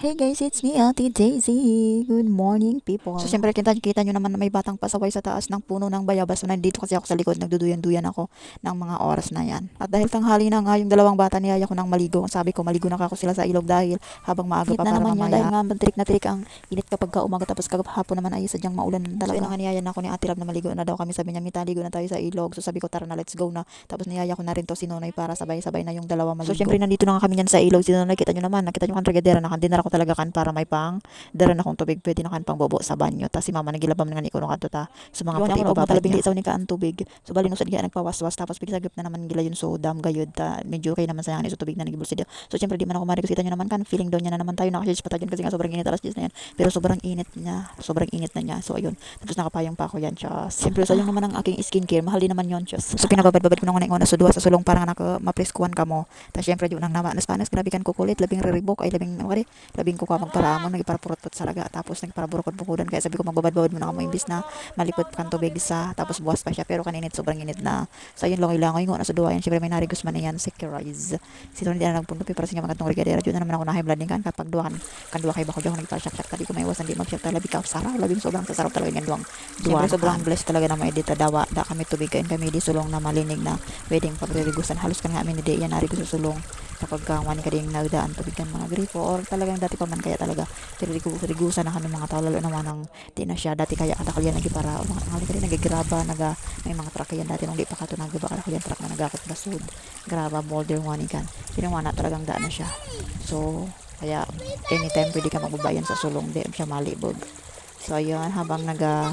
Hey guys, it's me, Ate Daisy. Good morning, people. So, syempre, kita, kita nyo naman na may batang pasaway sa taas ng puno ng bayabas. So, nandito kasi ako sa likod, nagduduyan-duyan ako ng mga oras na yan. At dahil tanghali na nga, yung dalawang bata niyaya ko ng maligo. Sabi ko, maligo na ako sila sa ilog dahil habang maaga pa na para naman mamaya. yan, Dahil nga, trik na trik ang init kapag ka umaga tapos kagahapon naman ay sadyang maulan talaga. So, yun nga niyaya na ako ni Ate Rab na maligo na daw kami. Sabi niya, Mita, ligo na tayo sa ilog. So, sabi ko, tara na, let's go na. Tapos niyaya ko na rin to si Nonoy para sabay-sabay na yung dalawa maligo. So, syempre, nandito na nga kami yan sa ilog. Si Nonoy, kita nyo naman, nakita nyo kan regadera, nakandinara ko talaga kan para may pang dara na kong tubig, pwede na kan pang bobo sa banyo. Tas si mama nagilabam na ni kuno kanto ta. So mga puti ko babalik sa ni kaan tubig. So bali no sa diya nagpawaswas tapos bigsagip na naman gila yun so dam gayud ta medyo okay naman sayang ni so tubig na nagibul siya. So syempre di man ako mari kita nyo naman kan feeling doon niya na naman tayo nakashare pa tayo kasi nga sobrang init alas 10 na yan. Pero sobrang init niya, sobrang init na niya. So ayun, tapos nakapayong pa ako yan siya. Siyempre so yung naman ang aking skincare, mahal din naman yon siya. So pinababad-babad ko nung nga sa duwa sa sulong para nga naka mapreskuan ka mo. Tapos syempre yun ang naman panas grabe kan ko kulit, labing reribok ay labing ano labing ko ka magparamon nagparapurot salaga tapos nagparaburokod-bukodan kaya sabi ko magbabad-babad muna ako imbis na malipot kan tubig sa tapos buwas pa siya. Pero kaninit sobrang init na. So yun lang ilangoy ko na sa duwa yan syempre may narigos man na yan securize si Tony na nagpunto pero siya magatong regadera. Dyan na naman ako na blood kan kapag duwa kan duwa kay bako dyan nagpa-shock-shock tadi ko may iwasan di mag-shock talabi ka sarap labing sobrang sasarap talaga yung duwang. Duwa sobrang blessed talaga na may dita dawa da kami tubig kain kami di sulong na malinig na pwedeng pagrerigusan. Halos kan nga amin di yan narigos sa sulong kapag uh, wani ka ding nagdaan tubig kan mga gripo or talagang dati pa man kaya talaga pero rigusan na kanong mga tao lalo naman ng di na siya. Dati kaya kada kalyan nagipara o mga tangali ka rin nagigraba naga may mga truck yan dati nung di pa kato nagaba kada kalyan truck na nagakot basud graba boulder wani kan sinuwana talagang daan na siya. So kaya anytime pwede ka magbabayan sa sulong di siya malibog. So ayun habang naga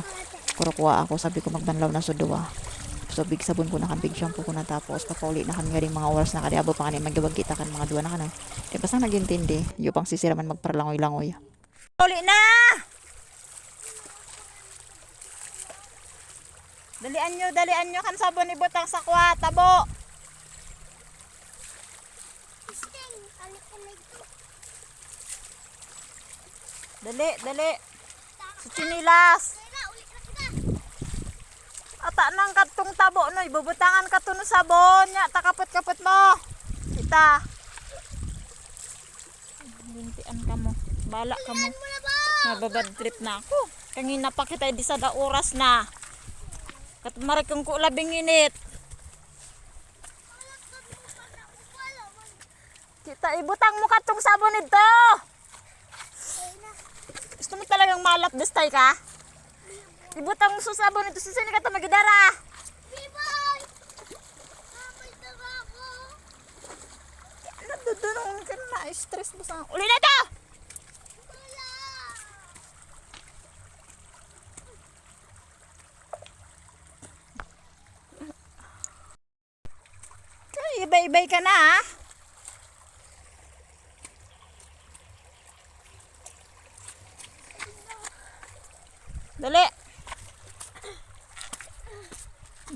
kurukuha ako sabi ko magbanlaw na suduwa So, big sabon ko na kan, big shampoo ko na tapos, papauli na kan nga mga oras na kadiabo pa kanin, magdawag kita kan mga duwa na kan. Di basta nagintindi, yung pang sisira man magparalangoy-langoy. Uli na! Dalian nyo, dalian nyo kan sabon ibutang sa kwa, tabo. Dali, dali. Sa chinilas. Ata nang katong tabo no, ibubutangan ka to no sabon nya, takapot-kapot mo. Kita. Lintian ka mo. Bala ka mo. Nababad trip na ako. Kangina pa kita di sa da oras na. Kat marikong ko labing init. Kita ibutang mo katong sabon nito. Gusto mo talagang malap destay ka? Ibutang mo sa sabon nito sa sini ka to magidara. Nadudunong ka na, stress mo sa... Uli na to! Ay, Ibay-ibay ka na ha. Dali.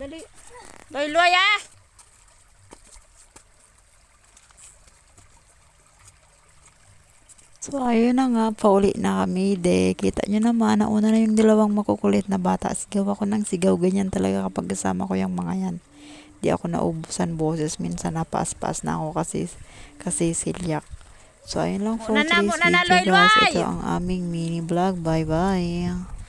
Dali. Dali, luay ah. So, ayun na nga, pauli na kami. De, kita nyo naman, nauna na yung dalawang makukulit na bata. Sigaw ako ng sigaw. Ganyan talaga kapag kasama ko yung mga yan. Di ako naubusan boses. Minsan napaas-paas na ako kasi, kasi silyak. So, ayun lang for today's video guys. Ito ang aming mini vlog. Bye-bye.